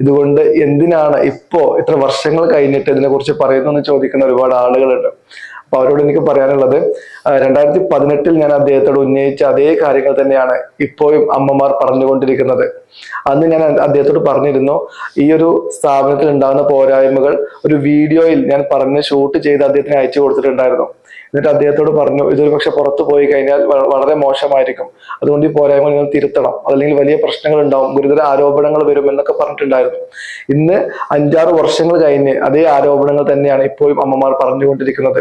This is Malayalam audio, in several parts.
ഇതുകൊണ്ട് എന്തിനാണ് ഇപ്പോ ഇത്ര വർഷങ്ങൾ കഴിഞ്ഞിട്ട് ഇതിനെ കുറിച്ച് പറയുന്നു ചോദിക്കുന്ന ഒരുപാട് ആളുകളുണ്ട്. അപ്പൊ അവരോട് എനിക്ക് പറയാനുള്ളത് രണ്ടായിരത്തി പതിനെട്ടിൽ ഞാൻ അദ്ദേഹത്തോട് ഉന്നയിച്ച അതേ കാര്യങ്ങൾ തന്നെയാണ് ഇപ്പോഴും അമ്മമാർ പറഞ്ഞുകൊണ്ടിരിക്കുന്നത്. അന്ന് ഞാൻ അദ്ദേഹത്തോട് പറഞ്ഞിരുന്നു ഈ ഒരു സ്ഥാപനത്തിൽ ഉണ്ടാകുന്ന പോരായ്മകൾ ഒരു വീഡിയോയിൽ ഞാൻ പറഞ്ഞ് ഷൂട്ട് ചെയ്ത് അദ്ദേഹത്തിന് അയച്ചു കൊടുത്തിട്ടുണ്ടായിരുന്നു. എന്നിട്ട് അദ്ദേഹത്തോട് പറഞ്ഞു ഇതൊരു പക്ഷെ പുറത്തു പോയി കഴിഞ്ഞാൽ വളരെ മോശമായിരിക്കും. അതുകൊണ്ട് ഈ പോരായ്മ നിങ്ങൾ തിരുത്തണം. അതല്ലെങ്കിൽ വലിയ പ്രശ്നങ്ങൾ ഉണ്ടാവും ഗുരുതര ആരോപണങ്ങൾ വരും എന്നൊക്കെ പറഞ്ഞിട്ടുണ്ടായിരുന്നു. ഇന്ന് അഞ്ചാറ് വർഷങ്ങൾ കഴിഞ്ഞ് അതേ ആരോപണങ്ങൾ തന്നെയാണ് ഇപ്പോഴും അമ്മമാർ പറഞ്ഞുകൊണ്ടിരിക്കുന്നത്.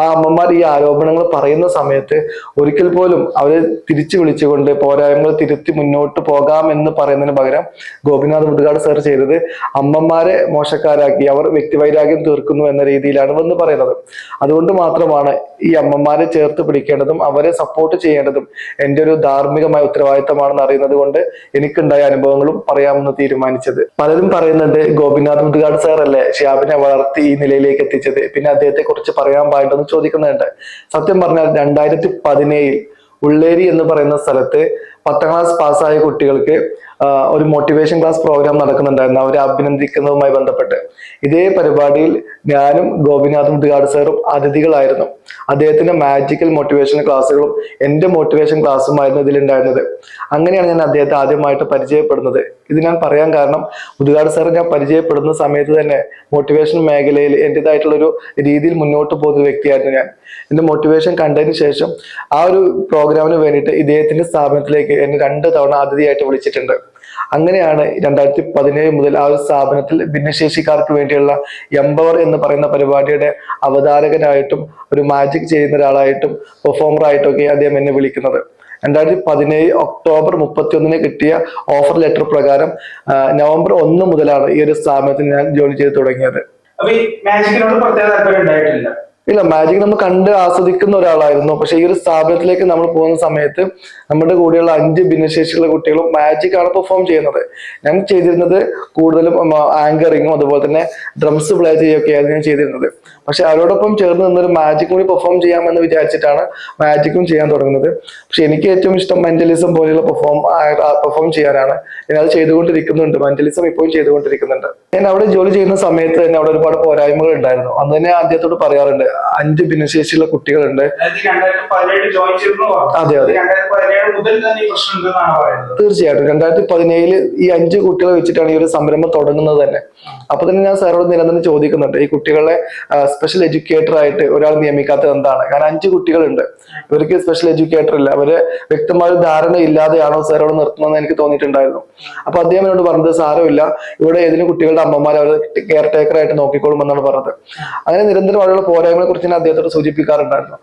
ആ അമ്മമാർ ഈ ആരോപണങ്ങൾ പറയുന്ന സമയത്ത് ഒരിക്കൽ പോലും അവരെ തിരിച്ചു വിളിച്ചുകൊണ്ട് പോരായ്മകൾ തിരുത്തി മുന്നോട്ട് പോകാം എന്ന് പറയുന്നതിന് പകരം ഗോപിനാഥ് മുതുകാട് സർ ചെയ്തത് അമ്മമാരെ മോശക്കാരാക്കി അവർ വ്യക്തിവൈരാഗ്യം തീർക്കുന്നു എന്ന രീതിയിലാണ് വന്ന് പറയുന്നത്. അതുകൊണ്ട് മാത്രമാണ് ഈ അമ്മമാരെ ചേർത്ത് പിടിക്കേണ്ടതും അവരെ സപ്പോർട്ട് ചെയ്യേണ്ടതും എന്റെ ഒരു ധാർമ്മികമായ ഉത്തരവാദിത്തമാണെന്ന് അറിയുന്നത് കൊണ്ട് എനിക്കുണ്ടായ അനുഭവങ്ങളും പറയാമെന്ന് തീരുമാനിച്ചത്. പലരും പറയുന്നുണ്ട് ഗോപിനാഥ് മുതുകാട് സാർ അല്ലേ ഷിയാബിനെ വളർത്തി ഈ നിലയിലേക്ക് എത്തിച്ചത്? പിന്നെ അദ്ദേഹത്തെ കുറിച്ച് പറയാൻ പാടുണ്ടെന്ന് ചോദിക്കുന്നുണ്ട്. സത്യം പറഞ്ഞാൽ രണ്ടായിരത്തി പതിനേഴിൽ ഉള്ളേരി എന്ന് പറയുന്ന സ്ഥലത്ത് പത്താം ക്ലാസ് പാസ്സായ കുട്ടികൾക്ക് ഒരു മോട്ടിവേഷൻ ക്ലാസ് പ്രോഗ്രാം നടക്കുന്നുണ്ടായിരുന്നു. അവരെ അഭിനന്ദിക്കുന്നതുമായി ബന്ധപ്പെട്ട്. ഇതേ പരിപാടിയിൽ ഞാനും ഗോപിനാഥ് മുട്ടുകാട് സാറും അതിഥികളായിരുന്നു. അദ്ദേഹത്തിന്റെ മാജിക്കൽ മോട്ടിവേഷൻ ക്ലാസ്സുകളും എന്റെ മോട്ടിവേഷൻ ക്ലാസ്സുമായിരുന്നു ഇതിലുണ്ടായിരുന്നത്. അങ്ങനെയാണ് ഞാൻ അദ്ദേഹത്തെ ആദ്യമായിട്ട് പരിചയപ്പെടുന്നത്. ഇത് ഞാൻ പറയാൻ കാരണം മുതുകാട് സാർ ഞാൻ പരിചയപ്പെടുന്ന സമയത്ത് തന്നെ മോട്ടിവേഷൻ മേഖലയിൽ എന്റെതായിട്ടുള്ള ഒരു രീതിയിൽ മുന്നോട്ട് പോകുന്ന വ്യക്തിയായിരുന്നു ഞാൻ. എന്റെ മോട്ടിവേഷൻ കണ്ടതിന് ശേഷം ആ ഒരു പ്രോഗ്രാമിന് വേണ്ടിയിട്ട് ഇദ്ദേഹത്തിന്റെ സ്ഥാപനത്തിലേക്ക് എന്നെ രണ്ട് തവണ അതിഥിയായിട്ട് വിളിച്ചിട്ടുണ്ട്. അങ്ങനെയാണ് രണ്ടായിരത്തി പതിനേഴ് മുതൽ ആ ഒരു സ്ഥാപനത്തിൽ ഭിന്നശേഷിക്കാർക്ക് വേണ്ടിയുള്ള എംപവർ എന്ന് പറയുന്ന പരിപാടിയുടെ അവതാരകനായിട്ടും ഒരു മാജിക് ചെയ്യുന്ന ഒരാളായിട്ടും ഒക്കെ അദ്ദേഹം എന്നെ വിളിക്കുന്നത്. രണ്ടായിരത്തി പതിനേഴ് ഒക്ടോബർ മുപ്പത്തി ഒന്നിന് കിട്ടിയ ഓഫർ ലെറ്റർ പ്രകാരം നവംബർ ഒന്ന് മുതലാണ് ഈ ഒരു സ്ഥാപനത്തിൽ ഞാൻ ജോലി ചെയ്ത് തുടങ്ങിയത്. അപ്പൊ ഈ മാജിക്കിനോട് പ്രത്യേക താല്പര്യം ഉണ്ടായിട്ടില്ല. ഇല്ല മാജിക് നമ്മൾ കണ്ട് ആസ്വദിക്കുന്ന ഒരാളായിരുന്നു. പക്ഷെ ഈ ഒരു സ്ഥാപനത്തിലേക്ക് നമ്മൾ പോകുന്ന സമയത്ത് നമ്മുടെ കൂടെയുള്ള അഞ്ച് ഭിന്നശേഷിയുള്ള കുട്ടികളും മാജിക് ആണ് പെർഫോം ചെയ്യുന്നത്. ഞാൻ ചെയ്തിരുന്നത് കൂടുതലും ആങ്കറിങ്ങും അതുപോലെ തന്നെ ഡ്രംസ് പ്ലേ ചെയ്യുകയൊക്കെയായിരുന്നു ഞാൻ ചെയ്തിരുന്നത്. പക്ഷെ അവരോടൊപ്പം ചേർന്ന് നിന്നൊരു മാജിക് കൂടി പെർഫോം ചെയ്യാമെന്ന് വിചാരിച്ചിട്ടാണ് മാജിക്കും ചെയ്യാൻ തുടങ്ങുന്നത്. പക്ഷെ എനിക്ക് ഏറ്റവും ഇഷ്ടം മെന്റലിസം പോലെയുള്ള പെർഫോം പെർഫോം ചെയ്യാനാണ്. ഞാൻ അത് ചെയ്തുകൊണ്ടിരിക്കുന്നുണ്ട്. മെന്റലിസം ഇപ്പോഴും ചെയ്തുകൊണ്ടിരിക്കുന്നുണ്ട്. ഞാൻ അവിടെ ജോലി ചെയ്യുന്ന സമയത്ത് തന്നെ അവിടെ ഒരുപാട് പോരായ്മകൾ ഉണ്ടായിരുന്നു. അന്ന് തന്നെ അദ്ദേഹത്തോട് പറയാറുണ്ട് അഞ്ച് ഭിന്നശേഷിയുള്ള കുട്ടികളുണ്ട്. അതെ, അതെ. തീർച്ചയായിട്ടും. രണ്ടായിരത്തി പതിനേഴിൽ ഈ അഞ്ച് കുട്ടികളെ വെച്ചിട്ടാണ് ഈ ഒരു സംരംഭം തുടങ്ങുന്നത് തന്നെ. അപ്പൊ തന്നെ ഞാൻ സാറോട് നിരന്തരം ചോദിക്കുന്നുണ്ട് ഈ കുട്ടികളെ സ്പെഷ്യൽ എഡ്യൂക്കേറ്റർ ആയിട്ട് ഒരാൾ നിയമിക്കാത്തത് എന്താണ്? കാരണം അഞ്ച് കുട്ടികളുണ്ട്. ഇവർക്ക് സ്പെഷ്യൽ എഡ്യൂക്കേറ്റർ ഇല്ല. അവർ വ്യക്തമായ ധാരണ ഇല്ലാതെയാണോ സാറോട് നിർത്തുന്നതെന്ന് എനിക്ക് തോന്നിയിട്ടുണ്ടായിരുന്നു. അപ്പൊ അദ്ദേഹം എന്നോട് പറഞ്ഞത് സാരമില്ല. ഇവിടെ ഏതെങ്കിലും കുട്ടികളുടെ അമ്മമാർ അവർ കെയർ ടേക്കർ ആയിട്ട് നോക്കിക്കോളും എന്നാണ് പറഞ്ഞത്. അങ്ങനെ നിരന്തരം അവരുടെ പോരായ്മകളെ കുറിച്ച് ഞാൻ അദ്ദേഹത്തോട് സൂചിപ്പിക്കാറുണ്ടായിരുന്നു.